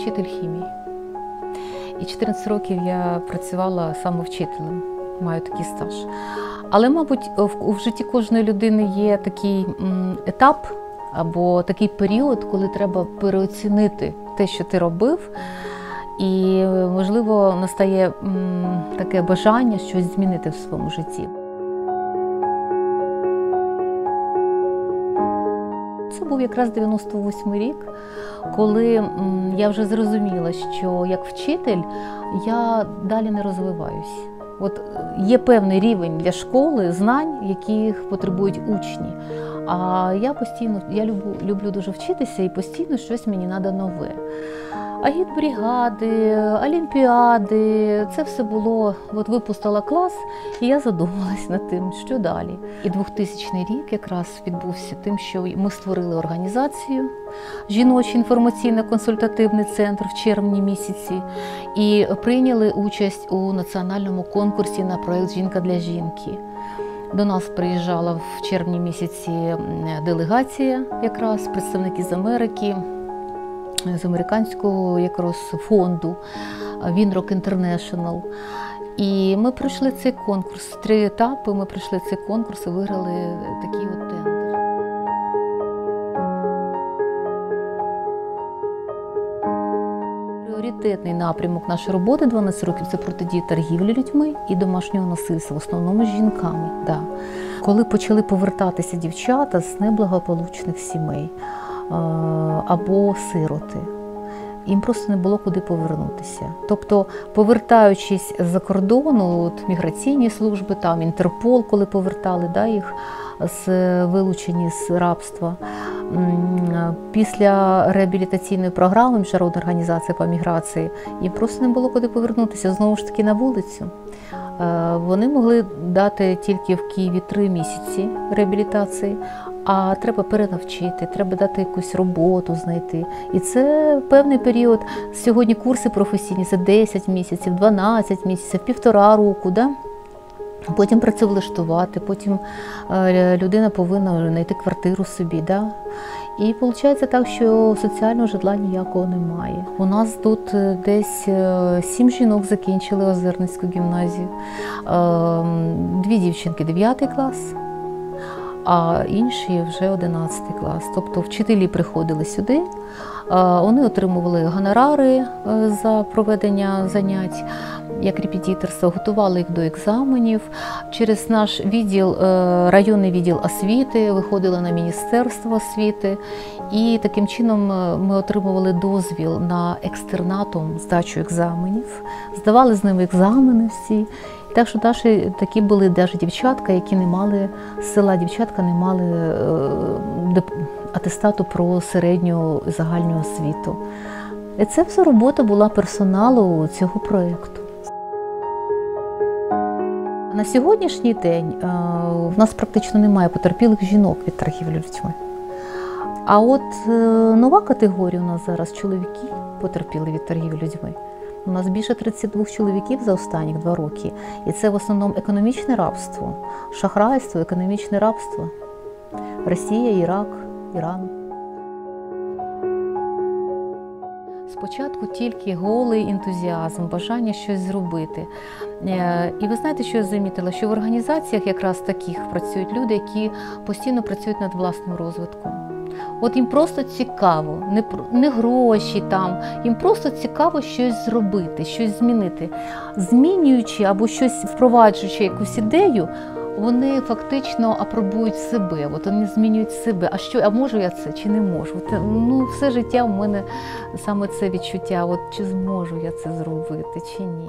Вчитель хімії. І 14 років я працювала саме вчителем, маю такий стаж. Але, мабуть, в, в житті кожної людини є такий м, етап або такий період, коли треба переоцінити те, що ти робив. І, можливо, настає м, таке бажання щось змінити в своєму житті. Це був якраз 98 рік, коли я вже зрозуміла, що як вчитель я далі не розвиваюсь. От е, є певний рівень для школи знань, яких потребують учні. А я постійно я люблю, люблю дуже вчитися і постійно щось мені треба нове. Агітбрігади, олімпіади, це все було, от випустила клас, і я задумалась над тим, що далі. І 2000 рік якраз відбувся тим, що ми створили організацію жіночий інформаційно-консультативний центр в червні місяці і прийняли участь у національному конкурсі на проект Жінка для жінки. До нас приїжджала в червні місяці делегація, якраз представники з Америки з американського якраз фонду Winrock International. І ми пройшли цей конкурс. Три етапи ми пройшли цей конкурс і виграли такий от тендер. Пріоритетний напрямок нашої роботи 12 років це протидія торгівлі людьми і домашнього насильства, в основному з жінками. Да. Коли почали повертатися дівчата з неблагополучних сімей або сироти. Їм просто не було куди повернутися. Тобто, повертаючись з-за кордону, от міграційні служби, там Інтерпол, коли повертали да, їх з вилучені з рабства. Після реабілітаційної програми Міжнародної організації по міграції їм просто не було куди повернутися знову ж таки на вулицю. Вони могли дати тільки в Києві три місяці реабілітації, а треба перенавчити, треба дати якусь роботу знайти. І це певний період. Сьогодні курси професійні це 10 місяців, 12 місяців, півтора року. Да? Потім працевлаштувати, потім людина повинна знайти квартиру собі. Да? І виходить так, що соціального житла ніякого немає. У нас тут десь сім жінок закінчили Озерницьку гімназію, дві дівчинки 9 клас а інші вже 11 клас. Тобто вчителі приходили сюди, вони отримували гонорари за проведення занять. Як репетиторство, готували їх до екзаменів. Через наш відділ, районний відділ освіти, виходили на Міністерство освіти, і таким чином ми отримували дозвіл на екстернатом здачу екзаменів, здавали з ними екзамени всі. Так що наші такі були навіть дівчатка, які не мали села, дівчатка не мали е, атестату про середню загальну освіту. І це все робота була персоналу цього проєкту. На сьогоднішній день е, в нас практично немає потерпілих жінок від торгівлі людьми. А от е, нова категорія у нас зараз чоловіки потерпіли від торгівлі людьми. У нас більше 32 чоловіків за останні два роки, і це в основному економічне рабство, шахрайство, економічне рабство. Росія, Ірак, Іран. Спочатку тільки голий ентузіазм, бажання щось зробити. І ви знаєте, що я замітила? Що в організаціях якраз таких працюють люди, які постійно працюють над власним розвитком. От їм просто цікаво, не не гроші там, їм просто цікаво щось зробити, щось змінити. Змінюючи або щось впроваджуючи якусь ідею, вони фактично апробують себе. От вони змінюють себе. А що, а можу я це чи не можу? От, ну, все життя у мене саме це відчуття. От чи зможу я це зробити, чи ні.